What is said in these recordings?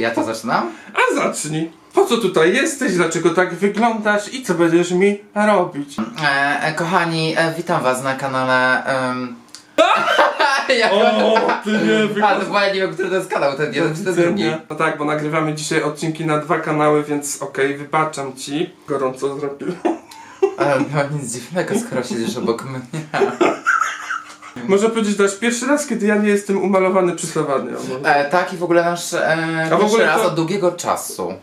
Ja to zaczynam? A zacznij. Po co tutaj jesteś? Dlaczego tak wyglądasz? I co będziesz mi robić? E, e, kochani, e, witam was na kanale... Um... ja... ty nie A, to bo ja nie wiem, który to jest kanał, ten jeden czy ten drugi. No tak, bo nagrywamy dzisiaj odcinki na dwa kanały, więc okej, wybaczam ci. Gorąco zrobiłem. E, no nic dziwnego, skoro siedzisz obok mnie. Można powiedzieć, że pierwszy raz, kiedy ja nie jestem umalowany, może. E, tak i w ogóle nasz e, w pierwszy ogóle raz to- od długiego czasu.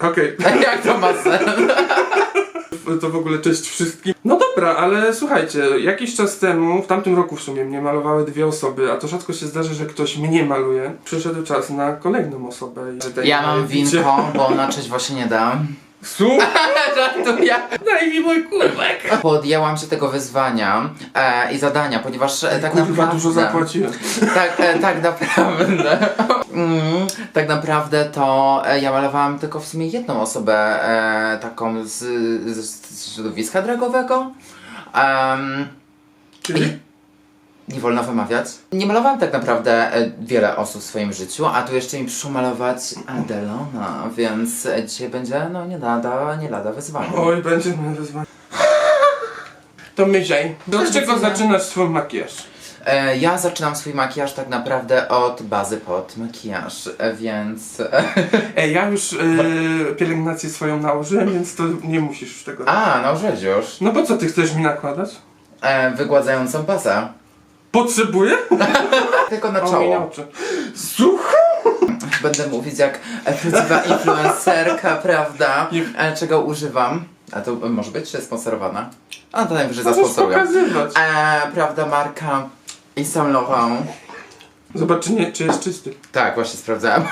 Okej, Jak to ma sens? to w ogóle cześć wszystkim. No dobra, ale słuchajcie, jakiś czas temu, w tamtym roku w sumie, mnie malowały dwie osoby, a to rzadko się zdarza, że ktoś mnie maluje. Przyszedł czas na kolejną osobę. i Ja mam widzicie- winko, bo na cześć właśnie nie dam. Słuchaj, Żartuję. daj mi mój kubek! Podjęłam się tego wyzwania e, i zadania, ponieważ e, tak Kurwa, naprawdę... dużo zapłaciłem. Tak, e, tak naprawdę. Mm, tak naprawdę to e, ja malowałam tylko w sumie jedną osobę e, taką z, z, z środowiska dragowego. Em, Czyli? Nie wolno wymawiać. Nie malowałam tak naprawdę e, wiele osób w swoim życiu, a tu jeszcze mi przyszło malować Adelona, więc dzisiaj będzie no nie lada, nie lada wyzwanie. Oj, będzie moje wyzwanie. To myślaj, Do czego zaczynasz swój makijaż? E, ja zaczynam swój makijaż tak naprawdę od bazy pod makijaż, e, więc... Ej, ja już yy, pielęgnację swoją nałożyłem, więc to nie musisz już tego... A, nałożyłeś już. No po co ty chcesz mi nakładać? E, wygładzającą bazę. Potrzebuję? Tylko na czoło. Słuchaj! Będę mówić jak prawdziwa influencerka, prawda? Nie. E, czego używam. A to może być czy sponsorowana? A to najwyżej Możesz zasponsoruję. pokazywać. E, prawda, marka Saint Laurent. Zobacz, czy, nie, czy jest czysty. Tak, właśnie sprawdzałem.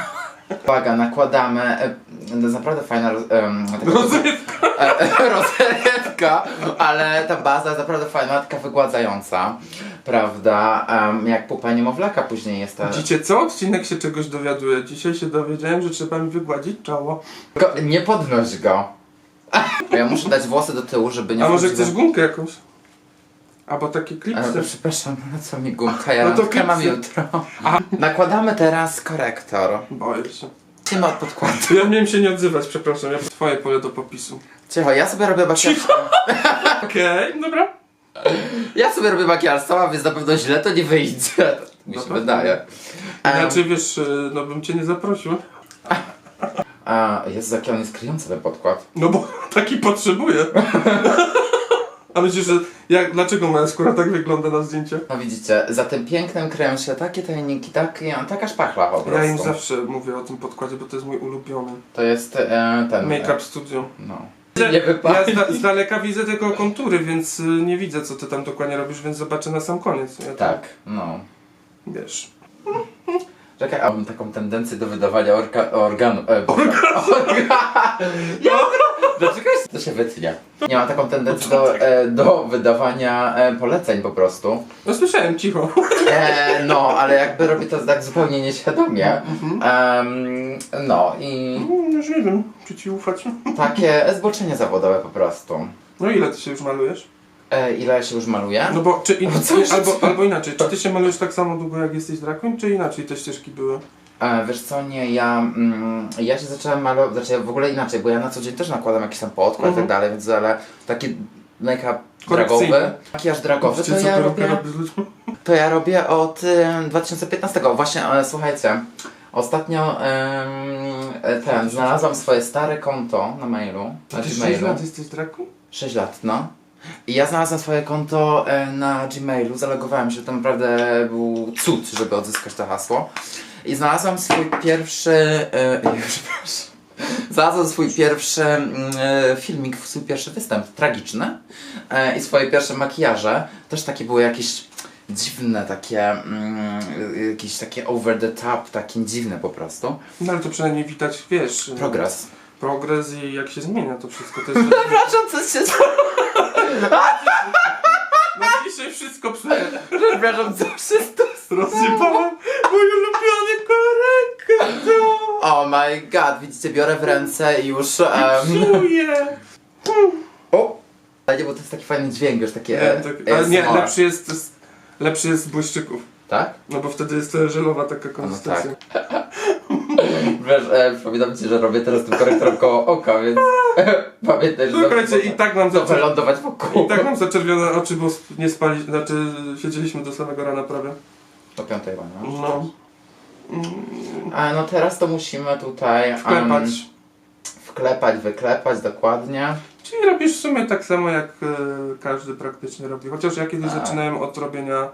Uwaga, nakładamy. E, to jest naprawdę fajna roz, em, taka- Rozrywka. e, e, rozrywka, ale ta baza jest naprawdę fajna, taka wygładzająca. Prawda? Em, jak pupa niemowlaka później jest ta. Widzicie co? Odcinek się czegoś dowiaduje. Dzisiaj się dowiedziałem, że trzeba mi wygładzić czoło. Go, nie podnoś go. Ja muszę dać włosy do tyłu, żeby nie A może wchodziły- chcesz gumkę jakąś? Albo takie E, klipsy. przepraszam, na co mi gumka? Ja No to mam jutro. A. Nakładamy teraz korektor. Boję się. Lecimy od podkładu. Ja miałem się nie odzywać, przepraszam. Ja twoje pole do popisu. Cicho, ja sobie robię makijaż. Okej, dobra. Ja sobie robię makijaż sama, więc na pewno źle to nie wyjdzie. Mi się pewno. wydaje. Em, Inaczej wiesz, y, no bym cię nie zaprosił. a, Jezu, jaki on jest kryjący ten podkład. No bo taki potrzebuję. A myślisz, że jak, dlaczego moja skóra tak wygląda na zdjęciach? No widzicie, za tym pięknym kryją się takie tajniki, takie, taka szpachla po prostu. Ja im zawsze mówię o tym podkładzie, bo to jest mój ulubiony. To jest e, ten... Make-up studio. No. Nie Ja wypadnie. z, da- z daleka widzę tylko kontury, więc y, nie widzę co ty tam dokładnie robisz, więc zobaczę na sam koniec. Ja tam, Tak, no. Wiesz. Czekaj, a mam taką tendencję do wydawania orga, organu. E, orga, ja, Dlaczego jest- to się wytnie? Nie mam taką tendencję do, e, do wydawania e, poleceń po prostu. No słyszałem, cicho. E, no, ale jakby robię to tak zupełnie nieświadomie. Mhm. Em, no i Mm, Już nie wiem, czy ci ufać. takie zboczenie zawodowe po prostu. No ile ty się już malujesz? E, ile ja się już maluję? No bo czy in, albo, albo inaczej, czy ty się malujesz tak samo długo jak jesteś drag queen, czy inaczej te ścieżki były? E, wiesz co, nie, ja, mm, ja się zacząłem malować, znaczy ja w ogóle inaczej, bo ja na co dzień też nakładam jakiś tam podkład i Mhm. tak dalej, więc ale taki make-up dragowy, makijaż dragowy, to ja, robię, to ja robię od y, 2015. Właśnie, e, słuchajcie, ostatnio e, ten, znalazłam swoje stare konto na mailu, To na ty 6 Gmailu. lat jesteś queen? 6 lat, no. I ja znalazłem swoje konto e, na Gmailu, zalogowałem się, to naprawdę był cud, żeby odzyskać to hasło. I znalazłam swój pierwszy... E, przepraszam. Znalazłem swój pierwszy mm, e, filmik, swój pierwszy występ tragiczny e, i swoje pierwsze makijaże. Też takie były jakieś dziwne, takie mm, jakieś takie over the top, takie dziwne po prostu. No ale to przynajmniej widać, wiesz, Progres. progres i jak się zmienia to wszystko. To jest... Przepraszam, co się No dzisiaj wszystko psuje. Przepraszam, co stało? Rozjebałem mój ulubiony korektor. Oh my god, widzicie, biorę w ręce i już. Um, Psuje. o! Ale nie, bo to jest taki fajny dźwięk, wiesz, takie. Nie, e, tak, ale nie, ASMR. lepszy jest, jest, lepszy jest z błyszczyków. Tak? No bo wtedy jest to żelowa taka No konsystencja. tak. Wiesz, e, przypominam ci, że robię teraz tym korektorem koło oka, więc pamiętaj, że Słuchajcie, i tak mam wylądować wokół. i tak mam zaczerwione oczy, bo nie spali, znaczy siedzieliśmy do samego rana prawie. Do piątej rano. No. A no teraz to musimy tutaj... Wklepać. wklepać, wyklepać, dokładnie. Czyli robisz w sumie tak samo jak e, każdy praktycznie robi. Chociaż ja kiedyś Tak. zaczynałem od robienia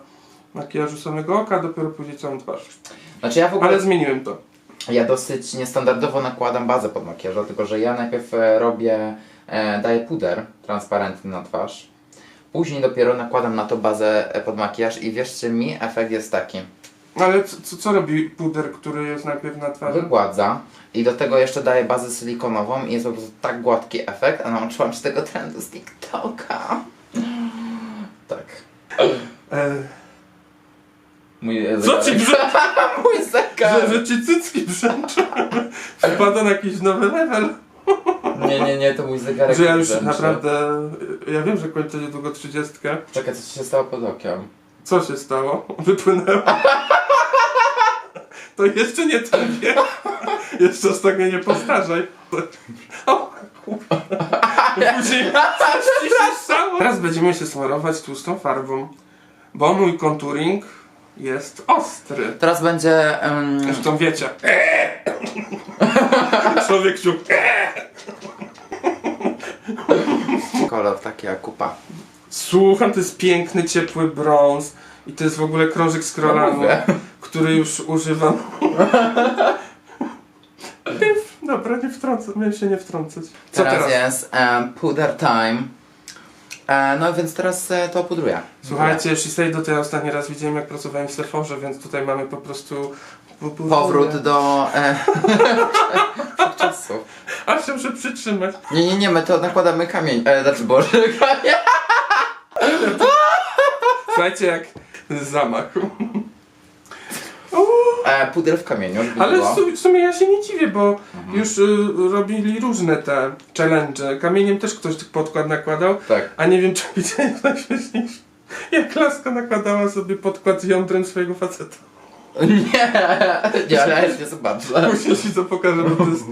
makijażu samego oka, dopiero później całą twarz. Znaczy ja w ogóle... Ale zmieniłem to. Ja dosyć niestandardowo nakładam bazę pod makijaż, dlatego że ja najpierw e, robię, e, daję puder transparentny na twarz, później dopiero nakładam na to bazę e, pod makijaż i wierzcie mi, efekt jest taki. Ale co, co, robi puder, który jest najpierw na twarzy? Wygładza i do tego jeszcze daję bazę silikonową i jest po prostu tak gładki efekt, a nauczyłam się tego trendu z TikToka. Tak. E, Mój Co ci brze... Mój zegarek. że, że ci cycki brzęczą? Wpada na jakiś nowy level. Nie, nie, nie, to mój zegarek. Że ja już brzęczy. naprawdę... Ja wiem, że kończę niedługo trzydziestkę. Czekaj, co ci się stało pod okiem? Co się stało? Wypłynęło. To jeszcze nie tobie. Jeszcze z tego nie powtarzaj. O, kurwa. Później coś ci się stało. Teraz będziemy się smarować tłustą farbą, bo mój konturing jest ostry. Teraz będzie... em, Zresztą wiecie. Człowiek się... kolor taki jak kupa. Słucham, to jest piękny, ciepły brąz i to jest w ogóle krążek z krolanu, mówię. który już używam. Dobra, nie wtrącę, miałem się nie wtrącać. Co teraz, teraz? jest um, puder time. E, no więc teraz e, to pudruję. Słuchajcie, Shiseido to ja ostatni raz widziałem jak pracowałem w Sephorze, więc tutaj mamy po prostu... Powrót do e, czasów. Aż się muszę przytrzymać. Nie, nie, nie, my to nakładamy kamień. E, znaczy Boże, kamień. Słuchajcie, jak zamach. E, puder w kamieniu, żeby Ale było. w sumie, ja się nie dziwię, bo Mhm. już y, robili różne te challenge. Kamieniem też ktoś tych podkład nakładał, Tak. a nie wiem czy widziałeś najśmieszniejsze. Jak laska nakładała sobie podkład z jądrem swojego faceta. Nie, nie, ale ja nie zobaczę. Później ci to pokażę, bo to jest...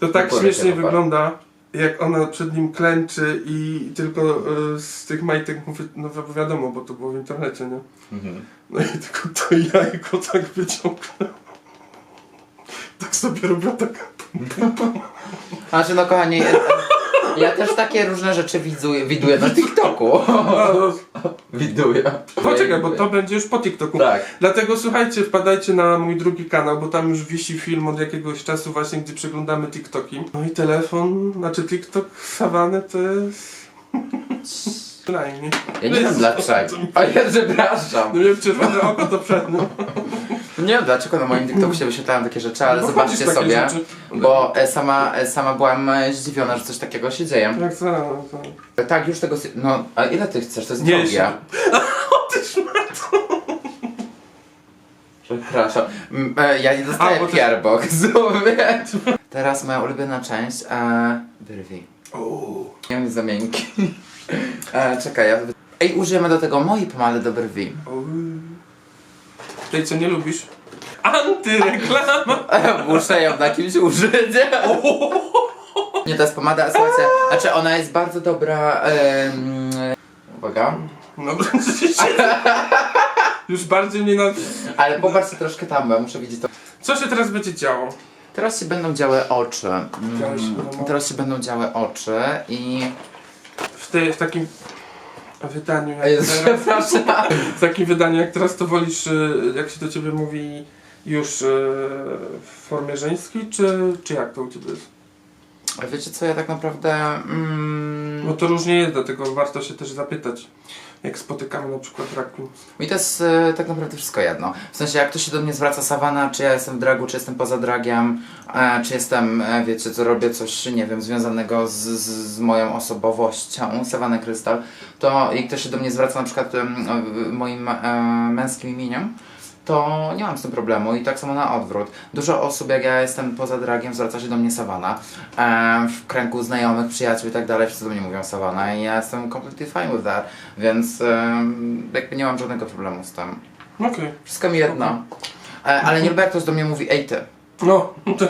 To tak Dokładnie śmiesznie wygląda, jak ona przed nim klęczy i tylko y, z tych majtek mówi, no wi- wiadomo, bo to było w internecie, nie? Mhm. No i tylko to jajko tak wyciągnęło. Tak sobie robiła taka... Znaczy no kochani, e, ja też takie różne rzeczy widuję, widuję na TikToku. Widuję. Poczekaj, bo to będzie już po TikToku. Tak. Dlatego słuchajcie, wpadajcie na mój drugi kanał, bo tam już wisi film od jakiegoś czasu właśnie, gdzie przeglądamy TikToki. No i telefon, znaczy TikTok Savany to jest... Przynajmniej. Ja nie wiem dlaczego. A ja przepraszam. No miałem czerwone oko to przed nim. Nie wiem dlaczego na moim TikToku się wyświetlają takie rzeczy, ale Bo zobaczcie chodzisz takie sobie. rzeczy. Bo e, sama, e, sama byłam e, zdziwiona, że coś takiego się dzieje. Jak no to... Tak, już tego. sy- No, a ile ty chcesz? To jest Nie, drogie. Przepraszam. M, e, Ja nie dostaję A, bo to- pierbok. wiesz. Teraz moja ulubiona część. E, brwi. Uuu. Nie wiem, za miękki. E, czekaj, ja. Ej, użyjemy do tego mojej pomady do brwi. Uuu. Tej co nie lubisz? Antyreklama! E, Muszę ją na kimś użyć. Nie, to jest pomada, słuchajcie, znaczy ona jest bardzo dobra. em, uwaga. No się Już bardziej mnie na... Ale popatrzcie troszkę tam, bo ja muszę widzieć to. Co się teraz będzie działo? Teraz się będą działy oczy. Mm, Teraz się będą- Teraz się będą działy oczy i. W, tej, w takim wydaniu jak A Jezu, teraz, przepraszam. w takim wydaniu jak teraz to wolisz, y, jak się do ciebie mówi już y, w formie żeńskiej, czy, czy jak to u ciebie jest? Wiecie co, ja tak naprawdę. Mm, Bo to różnie jest, dlatego warto się też zapytać, jak spotykamy na przykład raku. Mi to jest e, tak naprawdę wszystko jedno. W sensie, jak ktoś się do mnie zwraca sawana, czy ja jestem w dragu, czy jestem poza dragiem, e, czy jestem, e, wiecie, co robię coś, nie wiem, związanego z, z, z moją osobowością, sawanę krystal, to i ktoś się do mnie zwraca na przykład e, moim e, męskim imieniem, to nie mam z tym problemu i tak samo na odwrót. Dużo osób, jak ja jestem poza dragiem, zwraca się do mnie sawana. E, w kręgu znajomych, przyjaciół i tak dalej, wszyscy do mnie mówią sawana i ja jestem completely fine with that, więc em, jakby nie mam żadnego problemu z tym. Okej. Wszystko mi jedno. E, ale nie lubię jak ktoś do mnie mówi ej ty. No, to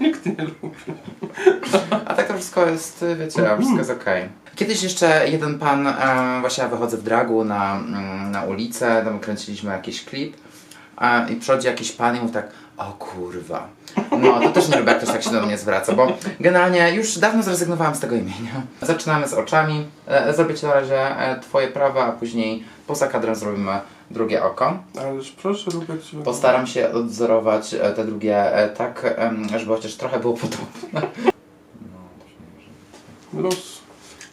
nikt nie lubi. A tak to wszystko jest, wiecie, wszystko jest okej. Kiedyś jeszcze jeden pan, e, właśnie ja wychodzę w dragu na, mm, na ulicę, tam kręciliśmy jakiś klip e, i przychodzi jakiś pan i mówi tak, o kurwa. No, to też nie lubię, jak ktoś tak się do mnie zwraca, bo generalnie już dawno zrezygnowałam z tego imienia. Zaczynamy z oczami, e, zrobię ci na razie e, twoje prawa, a później poza kadrem zrobimy drugie oko. Ależ proszę, Rubek, ci Postaram się odwzorować e, te drugie e, tak, em, żeby chociaż trochę było podobne. Luz.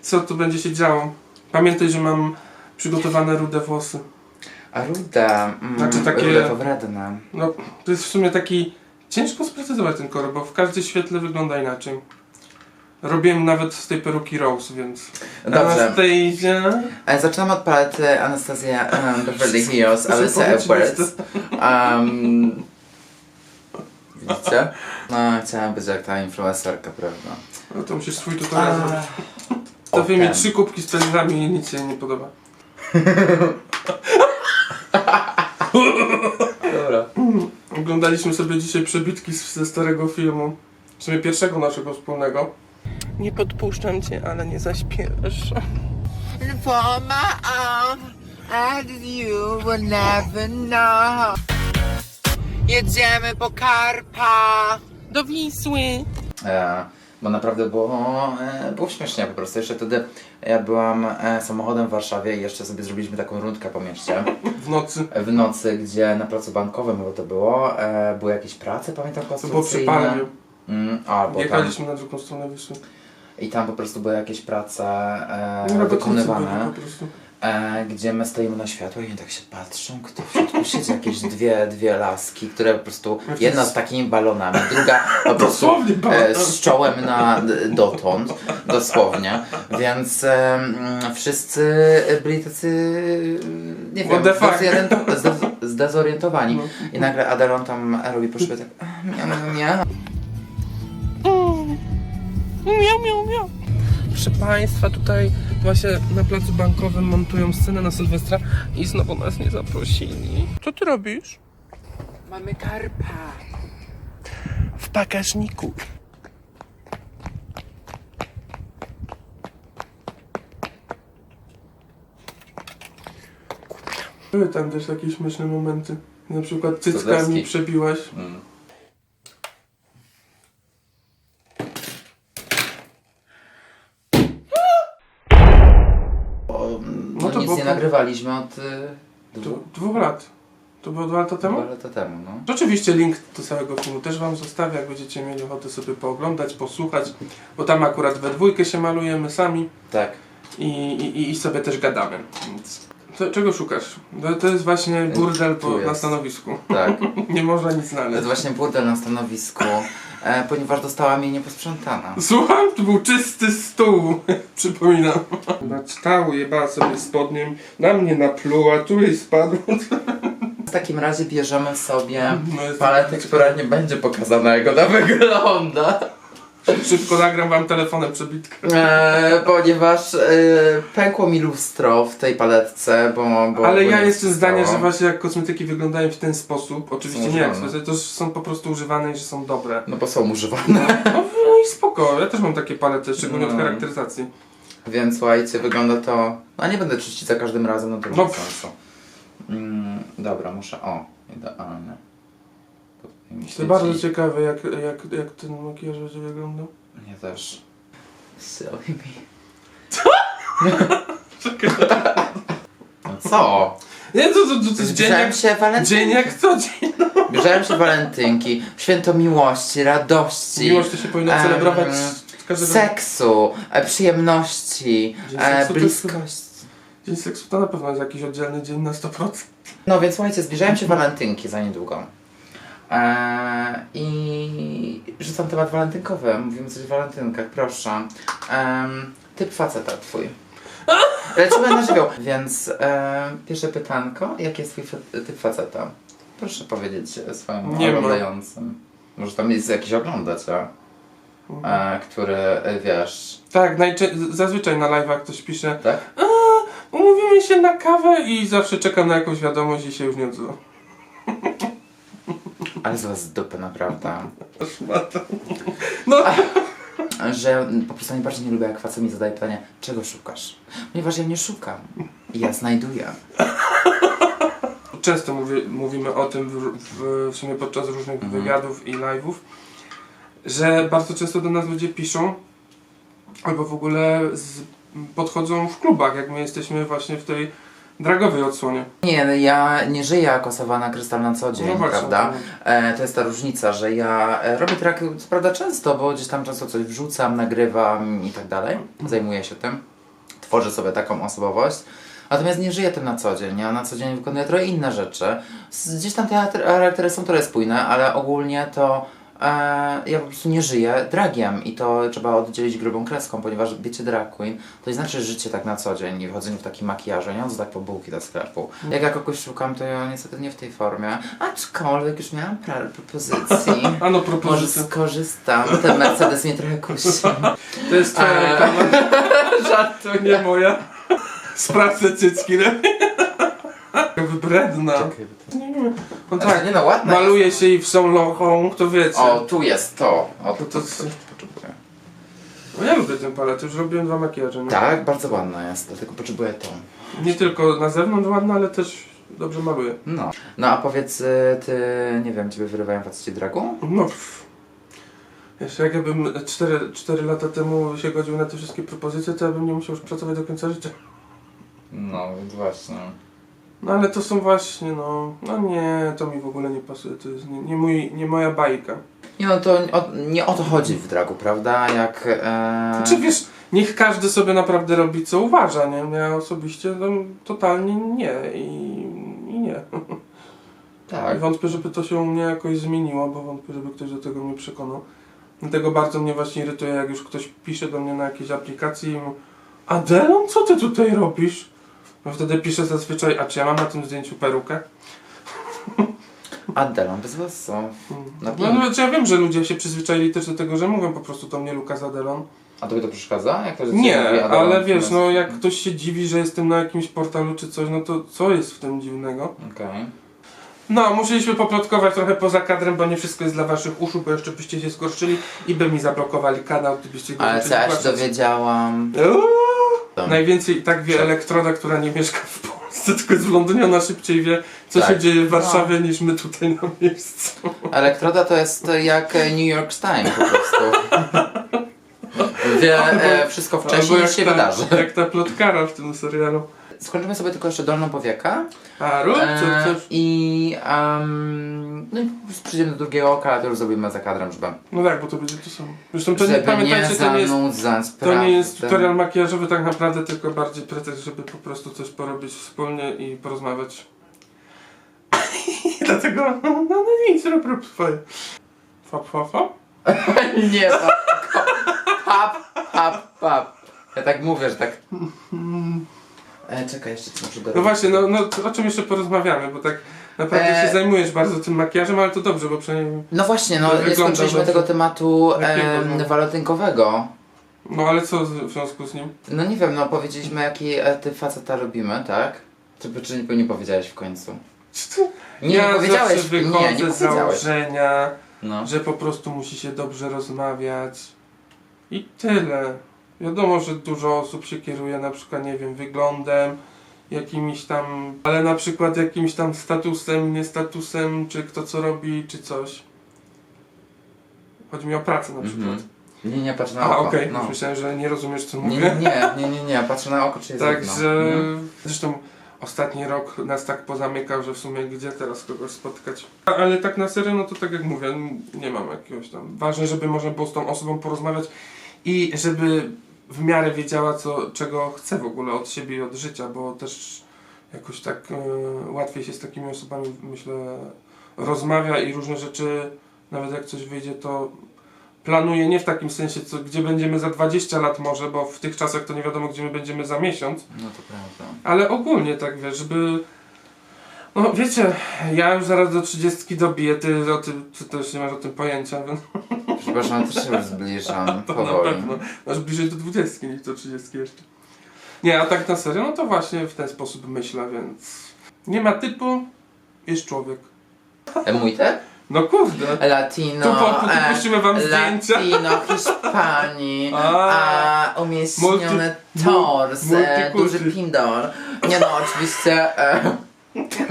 Co tu będzie się działo? Pamiętaj, że mam przygotowane rude włosy. A rude, mm, Znaczy takie- rude to. No, to jest w sumie taki... Ciężko sprecyzować ten kolor, bo w każdym świetle wygląda inaczej. Robiłem nawet z tej peruki Rose, więc... Dobrze, Anastasia... e, zaczynamy od palety Anastasia um, Beverly Hills Alice Edwards. Um, widzicie? No, chciałam być jak ta influencerka, prawda? No to musisz swój tutorial zrobić. O, Stawię mi trzy kubki z pędzlami i nic się nie podoba. Dobra. Oglądaliśmy sobie dzisiaj przebitki z- ze starego filmu. W sumie pierwszego naszego wspólnego. Nie podpuszczam cię, ale nie zaśpiewasz. For my arm, and you will never know. Jedziemy po Karpa. Do Wisły. E, bo naprawdę było, e, było śmiesznie po prostu. Jeszcze wtedy ja byłam e, samochodem w Warszawie i jeszcze sobie zrobiliśmy taką rundkę po mieście. W nocy. w nocy, gdzie na placu bankowym bo to było, e, były jakieś prace, pamiętam, To było przy konstrukcyjne. Palmiu. Mm, albo tam. Jechaliśmy na drugą stronę Wisły. I tam po prostu były jakieś prace e, No, wykonywane, po prostu. E, gdzie my stoimy na światło i oni tak się patrzą, kto w środku siedzi, jakieś dwie, dwie laski, które po prostu, jedna z takimi balonami, druga po prostu e, z czołem na dotąd, dosłownie, więc e, wszyscy byli tacy, nie wiem, What the fuck? zdezoriento- zde- zdezorientowani. No. I nagle Adelon tam robi po szybie tak, miau, miau, miau. Miau, miau, miau. Proszę Państwa, tutaj właśnie na placu bankowym montują scenę na Sylwestra i znowu nas nie zaprosili. Co ty robisz? Mamy Karpa. W bagażniku. Były tam też jakieś śmieszne momenty. Na przykład cyckami przebiłaś. Mm. O, no, No to nic było nie po- nagrywaliśmy od y, To dwóch, dwóch lat. To było dwa lata temu? dwa lata temu. No. Oczywiście link do całego filmu też Wam zostawię, jak będziecie mieli ochotę sobie pooglądać, posłuchać, bo tam akurat we dwójkę się malujemy sami Tak. i, i, i sobie też gadamy. Więc to, czego szukasz? To, to jest właśnie burdel po, na stanowisku. Tak. Nie można nic To znaleźć. jest właśnie burdel na stanowisku, e, ponieważ dostałam jej nieposprzątana. Słucham? To był czysty stół, przypominam. Nacztał, jebała sobie spodniem, na mnie napluła, tu jej spadło. W takim razie bierzemy sobie No jest paletę, która nie będzie pokazana jak ona wygląda. Szybko nagram Wam telefonem przebitkę. E, ponieważ e, pękło mi lustro w tej paletce, bo. bo Ale bo ja jestem zdania, że właśnie jak kosmetyki wyglądają w ten sposób, oczywiście nie jak używane. to są po prostu używane i że są dobre. No bo są używane. No, no i spoko, ja też mam takie palety, szczególnie od No. charakteryzacji. Więc słuchajcie, wygląda to. No nie będę czyścić za każdym razem, no to nie No. ma sensu. Mm, dobra, muszę. O, idealnie. To bardzo ciekawe jak, jak, jak ten makijaż będzie wyglądał. Nie też. Silly me. No co? Nie, to, to, to, to jest dzień Bierzałem jak, się walentynki. dzień jak co dzień. Bierzałem się walentynki, święto miłości, radości. Miłość to się powinno em, celebrować seksu, e, przyjemności, e, seksu to jest bliskości. Dzień seksu to na pewno jest jakiś oddzielny dzień na 100%. No więc słuchajcie, zbliżają się walentynki za niedługo. E, I rzucam temat walentynkowy. Mówimy coś o walentynkach, proszę. Typ faceta twój. Lecimy na żywioł. Więc e, pierwsze pytanko. Jaki jest twój typ faceta? Proszę powiedzieć swoim Nie oglądającym. Może tam jest jakiś oglądacz, e, który e, wiesz, Tak, zazwyczaj na live'ach ktoś pisze tak? A, umówimy się na kawę i zawsze czekam na jakąś wiadomość i się już nie odzywa. Ale z was z dupy, naprawdę. Szmata. No, Że po prostu najbardziej nie lubię, jak facet mi zadaje pytanie, czego szukasz? Ponieważ ja nie szukam. Ja znajduję. często mówi, mówimy o tym w, w, w sumie podczas różnych Mhm. wywiadów i live'ów, że bardzo często do nas ludzie piszą albo w ogóle z, podchodzą w klubach, jak my jesteśmy właśnie w tej dragowej odsłonie. Nie, no ja nie żyję jako Sawana Krystal na co dzień, No właśnie. prawda? E, to jest ta różnica, że ja e, robię traki, co prawda często, bo gdzieś tam często coś wrzucam, nagrywam i tak dalej. Zajmuję się tym. Tworzę sobie taką osobowość. Natomiast nie żyję tym na co dzień. Ja na co dzień wykonuję trochę inne rzeczy. Gdzieś tam te charaktery są trochę spójne, ale ogólnie to ja po prostu nie żyję dragiem i to trzeba oddzielić grubą kreską, ponieważ bycie drag queen to nie znaczy życie tak na co dzień i wchodzenie w takim makijażu, nie chodzę tak po bułki do sklepu. Jak ja kogoś szukam, to ja niestety nie w tej formie, aczkolwiek już miałam parę propozycji. A no Może propozycja. skorzystam, ten Mercedes mnie trochę kusi. To jest twoja Eee. reklama, Żartuję. nie moja. Sprawdzę cycki lepiej. Wybredna. Czekaj, No Tak, nie no, ładna maluje się i w są lochą, to wiecie. jest. O, tu jest to. O, to, To to, to potrzebuję. No ja lubię tę paletę, już robiłem dwa makijaże. Nie? Tak, bardzo ładna jest, dlatego potrzebuję to. Nie tylko na zewnątrz ładna, ale też dobrze maluje. No. No a powiedz, y, ty, nie wiem, ciebie wyrywają faceci dragu? No pff. Jeszcze jak ja bym 4, 4 lata temu się godził na te wszystkie propozycje, to ja bym nie musiał już pracować do końca życia. No, więc właśnie. No ale to są właśnie, no, no nie, to mi w ogóle nie pasuje, to jest nie, nie, mój, nie moja bajka. Nie no, to o, nie o to chodzi w dragu, prawda? Jak... E... Znaczy wiesz, niech każdy sobie naprawdę robi co uważa, nie? Ja osobiście no, totalnie nie i, i nie. Tak. I wątpię, żeby to się u mnie jakoś zmieniło, bo wątpię, żeby ktoś do tego mnie przekonał. Dlatego bardzo mnie właśnie irytuje, jak już ktoś pisze do mnie na jakiejś aplikacji i mówi Adelon, co ty tutaj robisz? No wtedy piszę zazwyczaj, a czy ja mam na tym zdjęciu perukę? Adelon bez was są. Na No, pink. no znaczy ja wiem, że ludzie się przyzwyczaili też do tego, że mówią po prostu to mnie Lukas Adelon. A tobie to przeszkadza? Jak to, że ci mówi Nie, Adelon ale wiesz, no jak ktoś się dziwi, że jestem na jakimś portalu czy coś, no to co jest w tym dziwnego? Okej. No, musieliśmy poplotkować trochę poza kadrem, bo nie wszystko jest dla waszych uszu, bo jeszcze byście się zgorszyli i by mi zablokowali kanał, gdybyście go Ale co ja się płacić. dowiedziałam... Uuu, Tam. Najwięcej tak wie elektroda, która nie mieszka w Polsce, tylko jest w Londynie, ona szybciej wie, co Tak. się dzieje w Warszawie, niż my tutaj na miejscu. Elektroda to jest jak e, New York Times po prostu. Wie e, wszystko wcześniej niż się ta, wydarzy. jak ta plotkara w tym serialu. Skończymy sobie tylko jeszcze dolną powiekę. A rób, E? I um, no i przyjdziemy do drugiego oka, ale to już zrobimy za kadrem, żeby, No tak, bo to będzie to samo. Zresztą to nie, żeby nie pamiętajcie, to nie jest To nie jest tutorial makijażowy tak naprawdę, tylko bardziej pretekst, żeby po prostu coś porobić wspólnie i porozmawiać. Dlatego, no, no nic, rób, rób swoje. Fap, fap, fap. Nie, to pap, pap, pap. Ja tak mówię, że tak... E, czekaj, jeszcze ci muszę dorobić. No właśnie, no, no o czym jeszcze porozmawiamy, bo tak naprawdę E. się zajmujesz bardzo tym makijażem, ale to dobrze, bo przynajmniej... No właśnie, no To nie wygląda skończyliśmy dobrze. tego tematu Jakiego, em, no? walentynkowego. No ale co z- w związku z nim? No nie wiem, no powiedzieliśmy jaki e, ty faceta lubimy, tak? Czy, czy nie, nie powiedziałeś w końcu? Czy to- Nie, ja nie powiedziałeś. zawsze Nie, wychodzę nie z powiedziałeś. założenia, No. że po prostu musi się dobrze rozmawiać i tyle. Wiadomo, że dużo osób się kieruje na przykład, nie wiem, wyglądem, jakimiś tam, ale na przykład jakimś tam statusem, nie statusem, czy kto co robi, czy coś. Chodzi mi o pracę na przykład. Mhm. Nie, nie, patrz na A, oko. okej, no. już myślałem, że nie rozumiesz, co mówię. nie, nie, nie, nie, nie, patrzę na oko, czy jest Także, równo. zresztą ostatni rok nas tak pozamykał, że w sumie gdzie teraz kogoś spotkać. A- Ale tak na serio, no to tak jak mówię, nie mam jakiegoś tam. Ważne, żeby można było z tą osobą porozmawiać i żeby w miarę wiedziała, co, czego chce w ogóle od siebie i od życia, bo też jakoś tak e, łatwiej się z takimi osobami, myślę, rozmawia i różne rzeczy, nawet jak coś wyjdzie, to planuję nie w takim sensie, co, gdzie będziemy za 20 lat może, bo w tych czasach to nie wiadomo, gdzie my będziemy za miesiąc, No to prawda. ale ogólnie tak wiesz, żeby. No wiecie, ja już zaraz do 30 dobiję, ty o tym ty też nie masz o tym pojęcia, więc Przepraszam, też się już zbliżam to na powoli. pewno. Masz bliżej do 20 niż do 30 jeszcze. Nie, a tak na serio, no to właśnie w ten sposób myślę, więc. Nie ma typu, jest człowiek. E, mój te? No kurde. Latino, Tu po- tu e, puścimy wam zdjęcia. Latino, Hiszpanii, A. a, umieśniony Multi- tors, mu- e, multikulti. duży pindol. Nie no, oczywiście... E,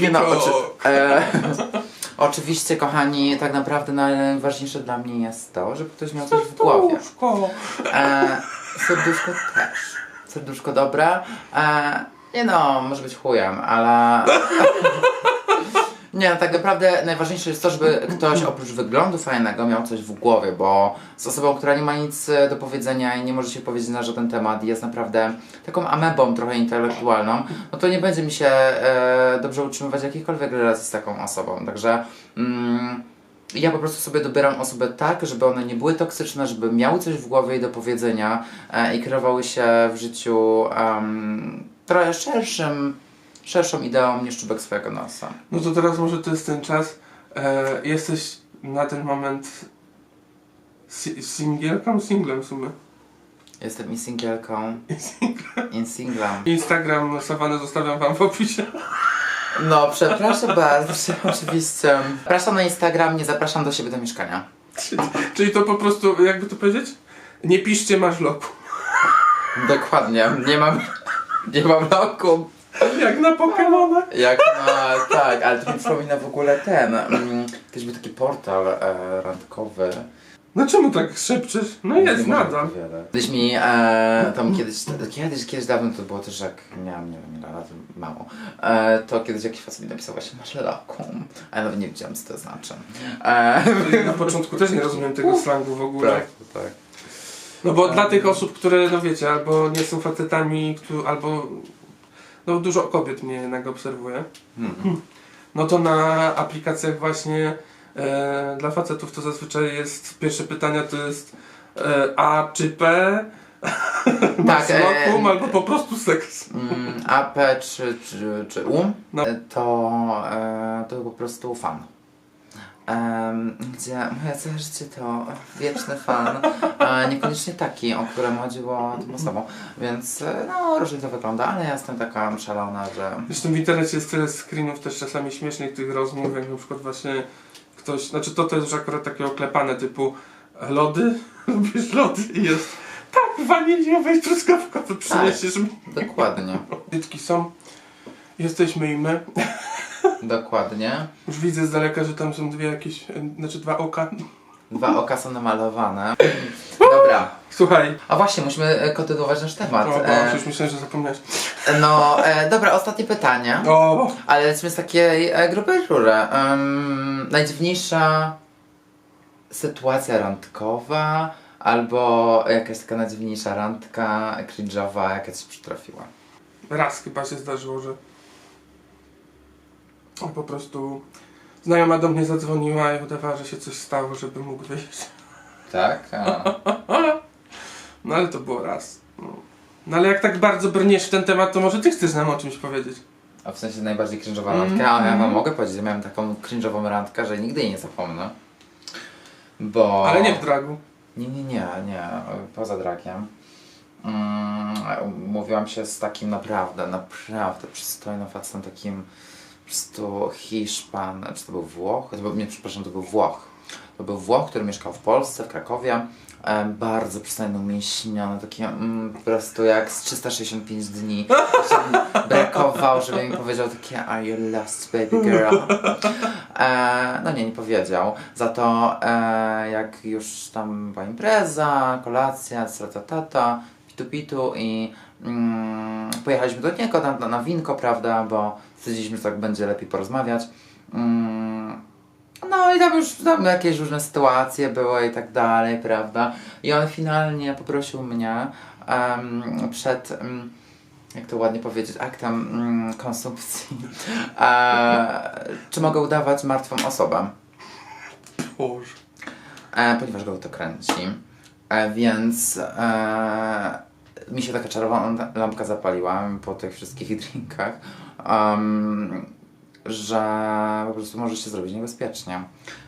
nie no, oczy, e, oczywiście, kochani, tak naprawdę najważniejsze dla mnie jest to, żeby ktoś miał coś w głowie. Serduszko. E, serduszko też. Serduszko dobre. E, nie no, może być chujem, ale... Nie, no, tak naprawdę najważniejsze jest to, żeby ktoś oprócz wyglądu fajnego miał coś w głowie, bo z osobą, która nie ma nic e, do powiedzenia i nie może się powiedzieć na żaden temat i jest naprawdę taką amebą trochę intelektualną, no to nie będzie mi się e, dobrze utrzymywać jakichkolwiek relacji z taką osobą. Także mm, ja po prostu sobie dobieram osoby tak, żeby one nie były toksyczne, żeby miały coś w głowie i do powiedzenia e, i kierowały się w życiu um, trochę szerszym, szerszą ideą niż czubek swojego nosa. No to teraz może to jest ten czas. E, jesteś na ten moment si- singielką, singlem w sumie. Jestem i singielką, i singlem. Instagram nosowany zostawiam wam w opisie. No, przepraszam bardzo, oczywiście. Zapraszam na Instagram, nie zapraszam do siebie do mieszkania. Czyli, czyli to po prostu, jakby to powiedzieć? Nie piszcie, masz loku. Dokładnie, nie mam, nie mam roku. Jak na Pokemona. Jak na, tak, ale to mi przypomina w ogóle ten, mm, kiedyś był taki portal e, randkowy. No czemu tak szepczesz? No jest, Nie nadal. opowiadać. Kiedyś mi, e, tam kiedyś, kiedyś, kiedyś dawno to było też jak miałam, nie wiem ile lat, mało, e, to kiedyś jakiś facet mi napisał właśnie masz lakum, a ja nawet nie wiedziałam co to znaczy. E, Na początku też nie rozumiem tego slangu w ogóle. tak, tak. No bo dla tych osób, które, no wiecie, albo nie są facetami, albo... No dużo kobiet mnie jednak obserwuje. Hmm. No to na aplikacjach właśnie e, dla facetów to zazwyczaj jest, pierwsze pytania to jest e, A czy P? Masz e, lokum, albo po prostu seks. Mm, AP czy, czy, czy UM, No. e, to, e, to po prostu fan. Em, gdzie moje całe życie to wieczny fan, e, niekoniecznie taki, o którym chodziło tym osobą, więc e, no różnie to wygląda, ale ja jestem taka szalona, że Zresztą w internecie jest tyle screenów też czasami śmiesznych tych rozmów, jak na przykład właśnie ktoś, znaczy to to jest już akurat takie oklepane typu lody, lubisz lody? I jest tak waniliowe i truskawkowe przyniesiesz mi. dokładnie, Dytki są, jesteśmy i my. dokładnie. Już widzę z daleka, że tam są dwie jakieś, e, znaczy dwa oka. Dwa oka są namalowane. Dobra, Słuchaj, a właśnie, musimy e, kontynuować nasz temat. o, E, o, już myślałem, że zapomniałeś. no, e, dobra, ostatnie pytanie. O, Ale lecimy z takiej e, grupy rury. Um, najdziwniejsza sytuacja randkowa albo jakaś taka najdziwniejsza randka cringe'owa, jaka ci przytrafiła. raz chyba się zdarzyło, że po prostu znajoma do mnie zadzwoniła i udawała, że się coś stało, żeby mógł wyjść. Tak? No ale to było raz. No. no ale jak tak bardzo brniesz w ten temat, to może ty chcesz nam o czymś powiedzieć. A w sensie najbardziej cringe'owa randka, ale ja wam mogę powiedzieć, że miałem taką cringe'ową randkę, że nigdy jej nie zapomnę. Bo... Ale nie w dragu. Nie, nie, nie, nie, poza drakiem. Mm, mówiłam się z takim naprawdę, naprawdę przystojnym facetem, takim prostu Hiszpan, czy to był Włoch? To był, nie, przepraszam, to był Włoch. To był Włoch, który mieszkał w Polsce, w Krakowie. E, bardzo przystojny, umięśniony, taki mm, po prostu jak z 365 dni. Brakowało, żeby mi powiedział takie Are you lost baby girl? E, no nie, nie powiedział. Za to e, jak już tam była impreza, kolacja, tata, pitu pitu i mm, pojechaliśmy do niego na winko, prawda, bo stwierdziliśmy, że tak będzie lepiej porozmawiać. Mm, no i tam już tam jakieś różne sytuacje były i tak dalej, prawda. I on finalnie poprosił mnie em, przed, em, jak to ładnie powiedzieć, aktem mm, konsumpcji, e, czy mogę udawać martwą osobę, Boże. e, ponieważ go to kręci. E, więc e, mi się taka czerwona lampka zapaliła po tych wszystkich drinkach, em, że po prostu może się zrobić niebezpiecznie.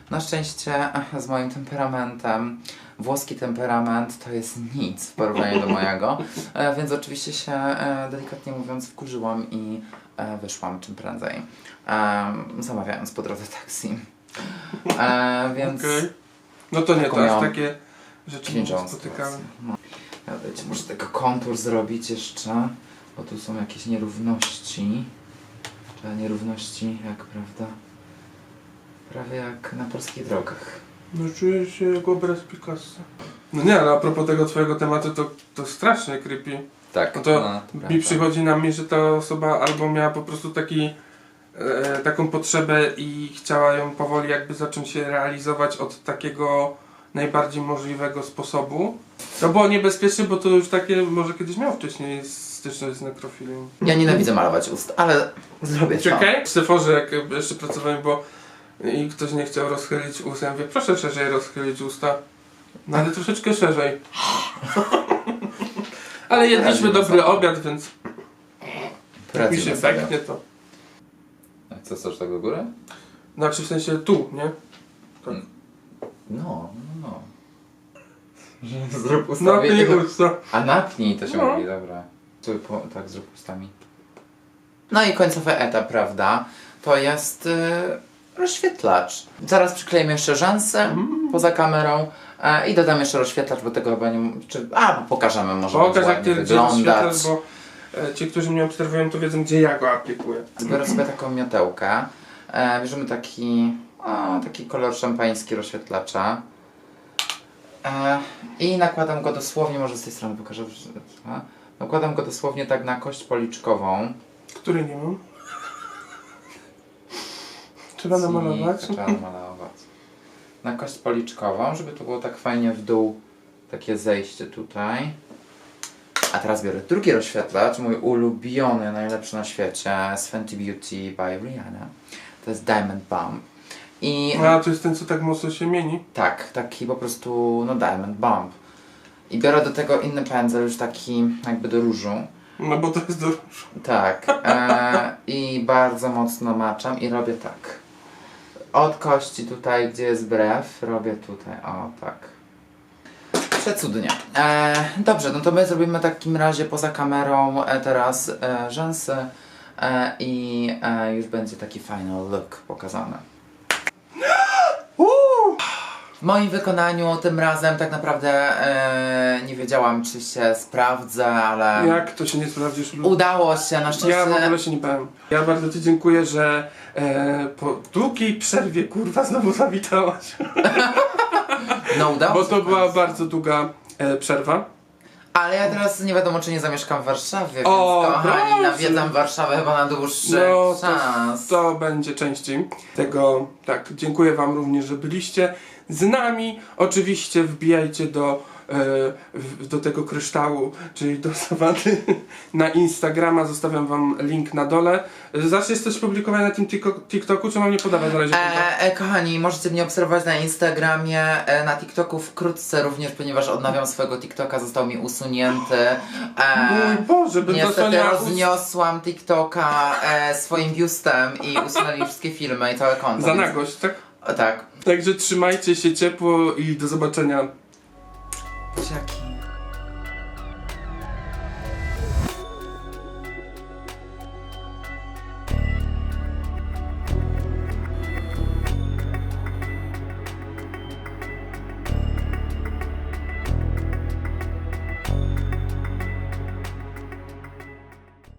Na szczęście e, z moim temperamentem, włoski temperament to jest nic w porównaniu do mojego, e, więc oczywiście się e, delikatnie mówiąc wkurzyłam i e, wyszłam czym prędzej, zamawiając po drodze taksi. Więc Okej. No to nie, to aż miałam takie rzeczy nie cringe'ową No. Wiecie, muszę tego kontur zrobić jeszcze, bo tu są jakieś nierówności. Te nierówności, jak prawda, prawie jak na polskich drogach. No czuję się jak obraz Picassa. No nie, ale a propos tego twojego tematu, to, to strasznie creepy. Tak, No to Mi przychodzi na myśl, że ta osoba albo miała po prostu taki, e, taką potrzebę i chciała ją powoli jakby zacząć się realizować od takiego najbardziej możliwego sposobu. To było niebezpieczne, bo to już takie może kiedyś miał wcześniej styczność z nekrofilią. Ja nienawidzę malować ust, ale zrobię to. Czekaj, w Seforze jak jeszcze pracowałem, bo i ktoś nie chciał rozchylić ust, ja mówię, proszę szerzej rozchylić usta. No ale troszeczkę szerzej. ale jedliśmy dobry obiad, więc jak mi Poradzimy się sobie. beknie to. A Co, chcesz tak do góry? Znaczy w sensie tu, nie? Tak. No, no, no. Zrób No ustawienie. i usta. A napnij to się No. mówi, dobra. Tu, po, tak, zrób ustami. No i końcowy etap, prawda? To jest y, rozświetlacz. Zaraz przyklejemy jeszcze rzęsy Mm. poza kamerą e, i dodam jeszcze rozświetlacz, bo tego chyba nie... Czy, a, pokażemy może Pokaż jak ładnie ty gdzie wyglądać. bo e, ci, którzy mnie obserwują, to wiedzą, gdzie ja go aplikuję. Biorę sobie taką miotełkę. E, bierzemy taki, o, taki kolor szampański rozświetlacza. I nakładam go dosłownie, może z tej strony pokażę. Nakładam go dosłownie tak na kość policzkową. Który nie mam. Trzeba namalować. Trzeba namalować. Na kość policzkową, żeby to było tak fajnie w dół, takie zejście tutaj. A teraz biorę drugi rozświetlacz, mój ulubiony, najlepszy na świecie, z Fenty Beauty by Rihanna. To jest Diamond Bomb. I A to jest ten, co tak mocno się mieni. tak, taki po prostu, no Diamond Bomb. I biorę do tego inny pędzel, już taki jakby do różu. No bo to jest do różu. Tak. E, I bardzo mocno maczam i robię tak. Od kości tutaj, gdzie jest brew, robię tutaj. O, tak. Przecudnie. E, dobrze, no to my zrobimy w takim razie poza kamerą e, teraz e, rzęsy e, i e, już będzie taki final look pokazany. W moim wykonaniu tym razem tak naprawdę e, nie wiedziałam, czy się sprawdzę, ale Jak to się nie sprawdzisz? udało się na szczęście. Ja w ogóle się nie bałem. Ja bardzo Ci dziękuję, że e, po długiej przerwie kurwa znowu zawitałaś. No udało Bo się to była bardzo długa e, przerwa. Ale ja teraz nie wiadomo, czy nie zamieszkam w Warszawie, więc O, kochani, proszę. nawiedzam Warszawę chyba na dłuższy No to, czas. to będzie częściej tego. Tak, dziękuję Wam również, że byliście z nami. Oczywiście wbijajcie do, do tego kryształu, czyli do Sawanny na Instagrama. Zostawiam Wam link na dole. Zaczniesz coś publikować na tym TikToku, czy mam nie podawać na razie? E, e, kochani, możecie mnie obserwować na Instagramie, e, na TikToku wkrótce również, ponieważ odnawiam swojego TikToka, został mi usunięty. E, Mój Boże, bym Niestety rozniosłam TikToka e, swoim biustem i usunęli wszystkie filmy i całe konto. za nagość, tak? O, tak. Także trzymajcie się ciepło i do zobaczenia. Çak.